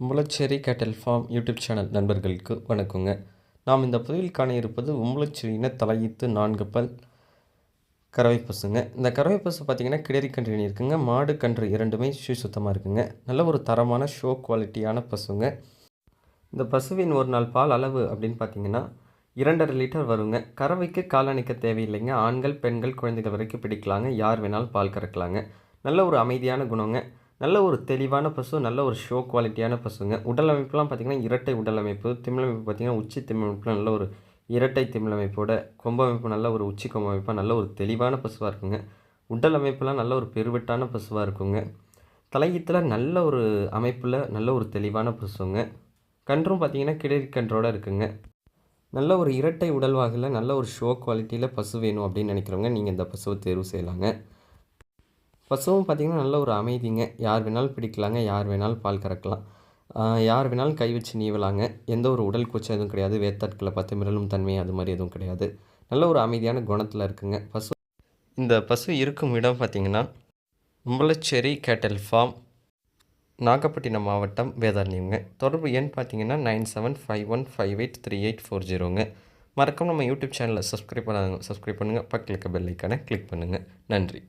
உம்பளச்சேரி கேட்டல் form YouTube channel நண்பர்களுக்கு வணக்கங்க. நாம் இந்த பதிவில் காண இருப்பது உம்பளச்சேரியின தலையீத்து நான்கு பல் கறவை பசுங்க இந்த கறவை பசு பார்த்திங்கன்னா கிடரி கன்று இருக்குங்க. மாடு கன்று இரண்டுமே சுய சுத்தமாக இருக்குங்க. நல்ல ஒரு தரமான ஷோ குவாலிட்டியான பசுங்க. இந்த பசுவின் ஒரு நாள் பால் அளவு அப்படின்னு பார்த்தீங்கன்னா இரண்டரை லிட்டர் வருங்க. கறவைக்கு காலணிக்க தேவையில்லைங்க. ஆண்கள் பெண்கள் குழந்தைகள் வரைக்கும் பிடிக்கலாங்க. யார் வேணாலும் பால் கறக்கலாங்க. நல்ல ஒரு அமைதியான குணங்க. நல்ல ஒரு தெளிவான பசு நல்ல ஒரு ஷோ குவாலிட்டியான பசுங்க உடல் அமைப்புலாம் பார்த்திங்கன்னா இரட்டை உடல் அமைப்பு திமிழமைப்பு பார்த்திங்கன்னா உச்சி திமிழமைப்புலாம் நல்ல ஒரு இரட்டை திமிழமைப்போட கொம்பமைப்பு நல்ல ஒரு உச்சி கொம்பமைப்பாக நல்ல ஒரு தெளிவான பசுவாக இருக்குங்க உடல் அமைப்புலாம் நல்ல ஒரு பெருவெட்டான பசுவாக இருக்குங்க தலையீத்தில் நல்ல ஒரு அமைப்பில் நல்ல ஒரு தெளிவான பசுங்க கன்றும் பார்த்திங்கன்னா கிடரி கன்றோடு இருக்குங்க நல்ல ஒரு இரட்டை உடல்வாகில் நல்ல ஒரு ஷோ குவாலிட்டியில் பசு வேணும் அப்படின்னு நினைக்கிறவங்க நீங்கள் இந்த பசுவை தேர்வு செய்யலாங்க பசுவும் பார்த்திங்கன்னா நல்ல ஒரு அமைதிங்க. யார் வேணாலும் பிடிக்கலாங்க யார் வேணாலும் பால் கறக்கலாம். யார் வேணாலும் கை வச்சு நீவலாங்க. எந்த ஒரு உடல் கூச்சம் எதுவும் கிடையாது. வேத்தாட்களை பார்த்து மிரளும் தன்மை அது மாதிரி எதுவும் கிடையாது. நல்ல ஒரு அமைதியான குணத்தில் இருக்குங்க. பசு இந்த பசு இருக்கும் இடம் பார்த்திங்கன்னா உம்பளச்சேரி கேட்டல் ஃபார்ம் நாகப்பட்டினம் மாவட்டம் வேதாரணியங்க தொடர்பு எண் பார்த்தீங்கன்னா nine seven five one five eight three eight four ஜீரோங்க. மறக்காம நம்ம யூடியூப் சேனலை சப்ஸ்கிரைப் பண்ணாங்க சப்ஸ்கிரைப் பண்ணுங்கள் பக்கத்தில் இருக்க பெல் ஐக்கானை கிளிக் பண்ணுங்கள் நன்றி.